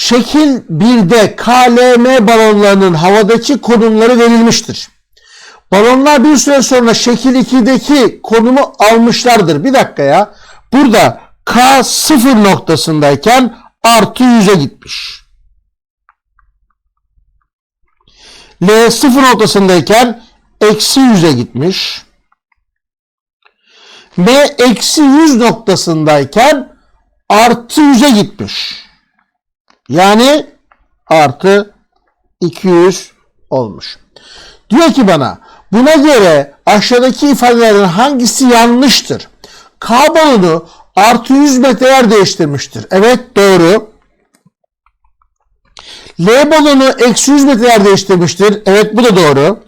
Şekil 1'de KLM balonlarının havadaki konumları verilmiştir. Balonlar bir süre sonra şekil 2'deki konumu almışlardır. Bir dakika ya. Burada K sıfır noktasındayken artı 100'e gitmiş. L sıfır noktasındayken eksi 100'e gitmiş. M eksi 100 noktasındayken artı 100'e gitmiş. Yani artı 200 olmuş. Diyor ki bana buna göre aşağıdaki ifadelerden hangisi yanlıştır? K balonu artı 100 metre yer değiştirmiştir. Evet doğru. L balonu eksi 100 metre yer değiştirmiştir. Evet bu da doğru.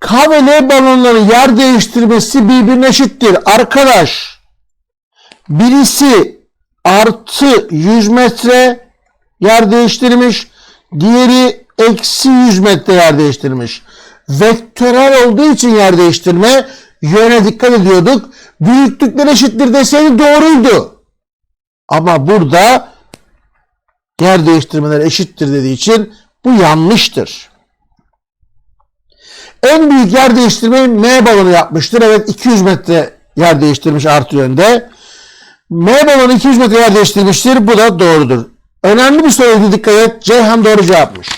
K ve L balonların yer değiştirmesi birbirine eşittir. Arkadaş birisi artı 100 metre yer değiştirmiş. Diğeri eksi 100 metre yer değiştirmiş. Vektörel olduğu için yer değiştirme yöne dikkat ediyorduk. Büyüklükler eşittir deseydi doğruydu. Ama burada yer değiştirmeler eşittir dediği için bu yanlıştır. En büyük yer değiştirmeyi M balonu yapmıştır. Evet 200 metre yer değiştirmiş artı yönde. M balonu 200 metre yer değiştirmiştir. Bu da doğrudur. Önemli bir soruydu dikkat et. Ceyhan doğru cevapmış.